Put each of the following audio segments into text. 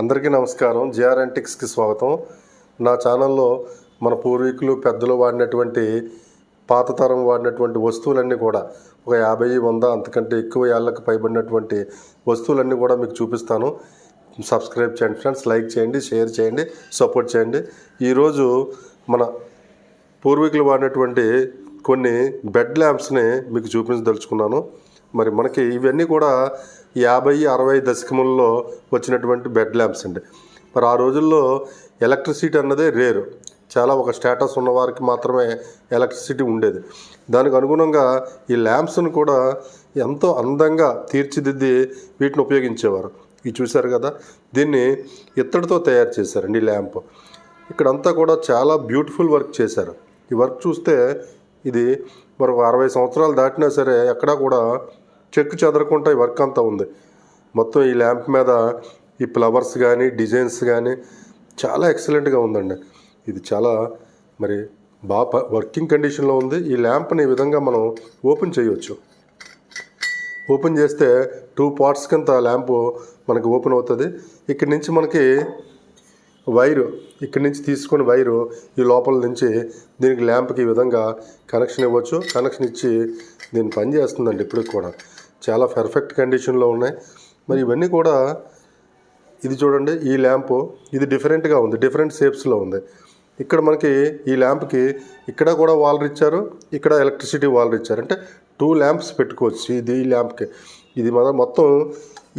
అందరికీ నమస్కారం. జిఆర్ యాంటిక్స్కి స్వాగతం. నా ఛానల్లో మన పూర్వీకులు పెద్దలు వాడినటువంటి పాత తరం వాడినటువంటి వస్తువులన్నీ కూడా ఒక యాభై వంద అంతకంటే ఎక్కువ ఏళ్ళకు పైబడినటువంటి వస్తువులన్నీ కూడా మీకు చూపిస్తాను. సబ్స్క్రైబ్ చేయండి ఫ్రెండ్స్. లైక్ చేయండి షేర్ చేయండి సపోర్ట్ చేయండి. ఈరోజు మన పూర్వీకులు వాడినటువంటి కొన్ని బెడ్ ల్యాంప్స్ని మీకు చూపించదలుచుకున్నాను. మరి మనకి ఇవన్నీ కూడా యాభై అరవై దశకములలో వచ్చినటువంటి బెడ్ ల్యాంప్స్ అండి. మరి ఆ రోజుల్లో ఎలక్ట్రిసిటీ అన్నదే రేరు. చాలా ఒక స్టేటస్ ఉన్నవారికి మాత్రమే ఎలక్ట్రిసిటీ ఉండేది. దానికి అనుగుణంగా ఈ ల్యాంప్స్ను కూడా ఎంతో అందంగా తీర్చిదిద్ది వీటిని ఉపయోగించేవారు. ఇవి చూశారు కదా? దీన్ని ఇత్తడితో తయారు చేశారండి ఈ ల్యాంప్. ఇక్కడంతా కూడా చాలా బ్యూటిఫుల్ వర్క్ చేశారు. ఈ వర్క్ చూస్తే ఇది మరి అరవై సంవత్సరాలు దాటినా సరే ఎక్కడా కూడా చెక్కు చెదరకుండా ఈ వర్క్ అంతా ఉంది. మొత్తం ఈ ల్యాంప్ మీద ఈ ఫ్లవర్స్ కానీ డిజైన్స్ కానీ చాలా ఎక్సలెంట్గా ఉందండి. ఇది చాలా మరి బాగా వర్కింగ్ కండిషన్లో ఉంది. ఈ ల్యాంప్ని ఈ విధంగా మనం ఓపెన్ చేయవచ్చు ఓపెన్ చేస్తే టూ పార్ట్స్ కింద ల్యాంపు మనకి ఓపెన్ అవుతుంది. ఇక్కడి నుంచి మనకి వైరు ఇక్కడి నుంచి తీసుకుని వైరు ఈ లోపల నుంచి దీనికి ల్యాంప్కి ఈ విధంగా కనెక్షన్ ఇవ్వచ్చు. కనెక్షన్ ఇచ్చి దీన్ని పని చేస్తుందండి ఇప్పటికి కూడా. చాలా పర్ఫెక్ట్ కండిషన్లో ఉన్నాయి. మరి ఇవన్నీ కూడా ఇది చూడండి ఈ ల్యాంపు ఇది డిఫరెంట్గా ఉంది డిఫరెంట్ షేప్స్లో ఉంది. ఇక్కడ మనకి ఈ ల్యాంప్కి ఇక్కడ కూడా వాల్ ఇచ్చారు ఇక్కడ ఎలక్ట్రిసిటీ వాల్ ఇచ్చారు. అంటే టూ ల్యాంప్స్ పెట్టుకోవచ్చు ఇది ఈ ల్యాంప్కి. ఇది మన మొత్తం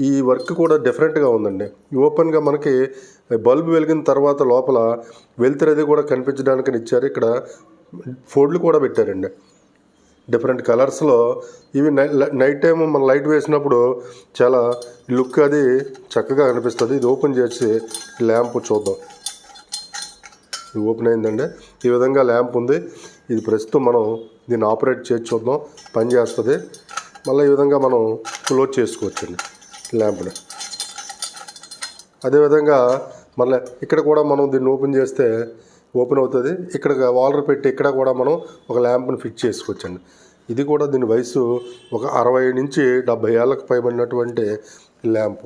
ఈ వర్క్ కూడా డిఫరెంట్గా ఉందండి. ఓపెన్గా మనకి బల్బ్ వెలిగిన తర్వాత లోపల వెలుతురు అది కూడా కనిపించడానికి ఇచ్చారు. ఇక్కడ ఫోడ్లు కూడా పెట్టారండి. డిఫరెంట్ కలర్స్లో. ఇవి నై నైట్ టైం మనం లైట్ వేసినప్పుడు చాలా లుక్ అది చక్కగా అనిపిస్తుంది. ఇది ఓపెన్ చేసి ల్యాంప్ చూద్దాం. ఇది ఓపెన్ అయిందండి. ఈ విధంగా ల్యాంప్ ఉంది. ఇది ప్రస్తుతం మనం దీన్ని ఆపరేట్ చేసి చూద్దాం. పని చేస్తుంది. మళ్ళీ ఈ విధంగా మనం క్లోజ్ చేసుకోవచ్చండి ల్యాంప్ని. అదేవిధంగా మళ్ళీ ఇక్కడ కూడా మనం దీన్ని ఓపెన్ చేస్తే ఓపెన్ అవుతుంది. ఇక్కడ వాలర్ పెట్టి ఇక్కడ కూడా మనం ఒక ల్యాంప్ని ఫిట్ చేసుకోవచ్చండి. ఇది కూడా దీని వయసు ఒక అరవై నుంచి డెబ్బై ఏళ్ళకు పైబడినటువంటి ల్యాంప్.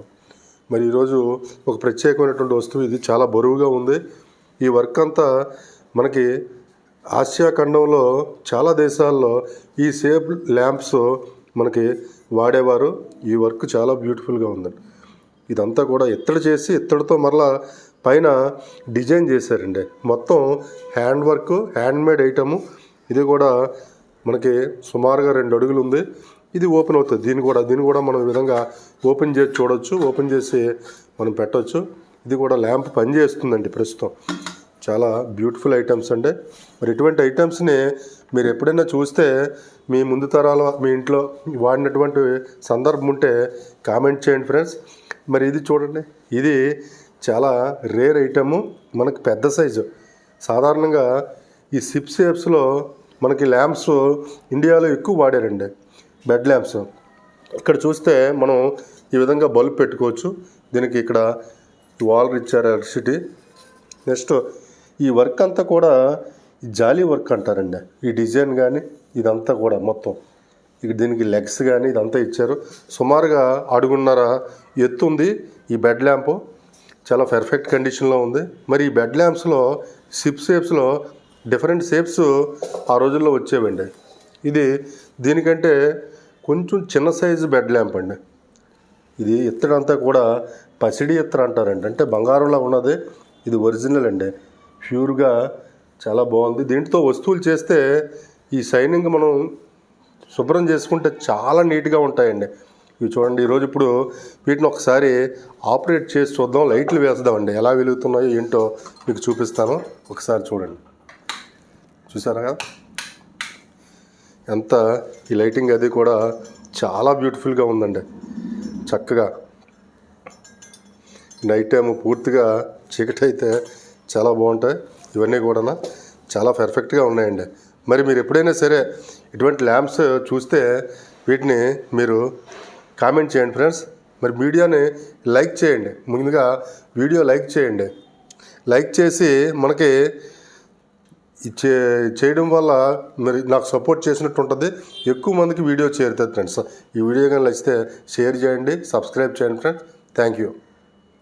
మరి ఈరోజు ఒక ప్రత్యేకమైనటువంటి వస్తువు ఇది. చాలా బరువుగా ఉంది. ఈ వర్క్ అంతా మనకి ఆసియా ఖండంలో చాలా దేశాల్లో ఈ సేప్ ల్యాంప్స్ మనకి వాడేవారు. ఈ వర్క్ చాలా బ్యూటిఫుల్గా ఉందండి. ఇదంతా కూడా ఇత్తడి చేసి ఇత్తడితో మరలా పైన డిజైన్ చేశారండి. మొత్తం hand work handmade item. ఇది కూడా మనకి సుమారుగా రెండు అడుగులు ఉంది. ఇది ఓపెన్ అవుతుంది. దీన్ని కూడా దీన్ని కూడా మనం విధంగా ఓపెన్ చేసి చూడవచ్చు ఓపెన్ చేసి మనం పెట్టవచ్చు ఇది కూడా ల్యాంప్ పనిచేస్తుందండి ప్రస్తుతం. చాలా బ్యూటిఫుల్ ఐటమ్స్ అండి. మరి ఇటువంటి ఐటమ్స్ని మీరు ఎప్పుడైనా చూస్తే మీ ముందు తరాల మీ ఇంట్లో వాడినటువంటి సందర్భం ఉంటే కామెంట్ చేయండి ఫ్రెండ్స్. మరి ఇది చూడండి. ఇది చాలా రేర్ ఐటము మనకు పెద్ద సైజు. సాధారణంగా ఈ సిప్ షేప్స్లో మనకి ల్యాంప్స్ ఇండియాలో ఎక్కువ వాడారండి. Bed lamps. ఇక్కడ చూస్తే మనం ఈ విధంగా బల్బ్ పెట్టుకోవచ్చు. దీనికి ఇక్కడ వాల్ ఇచ్చారు ఎలక్ట్రిసిటీ. నెక్స్ట్ ఈ వర్క్ అంతా కూడా జాలీ వర్క్ అంటారండి. ఈ డిజైన్ కానీ ఇదంతా కూడా మొత్తం. ఇక దీనికి లెగ్స్ కానీ ఇదంతా ఇచ్చారు. సుమారుగా అడుగున్నర ఎత్తు ఉంది ఈ బెడ్ ల్యాంపు. చాలా పర్ఫెక్ట్ కండిషన్లో ఉంది. మరి ఈ బెడ్ ల్యాంప్స్లో సిప్ షేప్స్లో డిఫరెంట్ షేప్స్ ఆ రోజుల్లో వచ్చేవండి. ఇది దీనికంటే కొంచెం చిన్న సైజు బెడ్ ల్యాంప్ అండి. ఇది ఇత్తడంతా కూడా పసిడి ఇత్తర అంటారండి. అంటే బంగారంలో ఉన్నది. ఇది ఒరిజినల్ అండి. ప్యూర్గా చాలా బాగుంది. దీంట్లో వస్తువులు చేస్తే ఈ షైనింగ్ మనం శుభ్రం చేసుకుంటే చాలా నీట్గా ఉంటాయండి. ఇవి చూడండి. ఈరోజు ఇప్పుడు వీటిని ఒకసారి ఆపరేట్ చేసి చూద్దాం. లైట్లు వేద్దామండి. ఎలా వెలుగుతున్నాయో ఏంటో మీకు చూపిస్తాను. ఒకసారి చూడండి. చూసారా? కదా ఎంత ఈ లైటింగ్ అది కూడా చాలా బ్యూటిఫుల్గా ఉందండి. చక్కగా. నైట్ టైం పూర్తిగా చీకటి అయితే చాలా బాగుంటాయి. ఇవన్నీ కూడా చాలా పర్ఫెక్ట్గా ఉన్నాయండి. మరి మీరు ఎప్పుడైనా సరే ఇటువంటి ల్యాంప్స్ చూస్తే వీటిని మీరు కామెంట్ చేయండి ఫ్రెండ్స్. మరి వీడియోని లైక్ చేయండి. ముందుగా వీడియో లైక్ చేయండి. లైక్ చేసి మనకి చే చేయడం వల్ల మరి నాకు సపోర్ట్ చేసినట్టు ఉంటుంది. ఎక్కువ మందికి వీడియో చేరుతుంది ఫ్రెండ్స్. ఈ వీడియో కానీ నచ్చితే షేర్ చేయండి సబ్స్క్రైబ్ చేయండి ఫ్రెండ్స్. Thank you.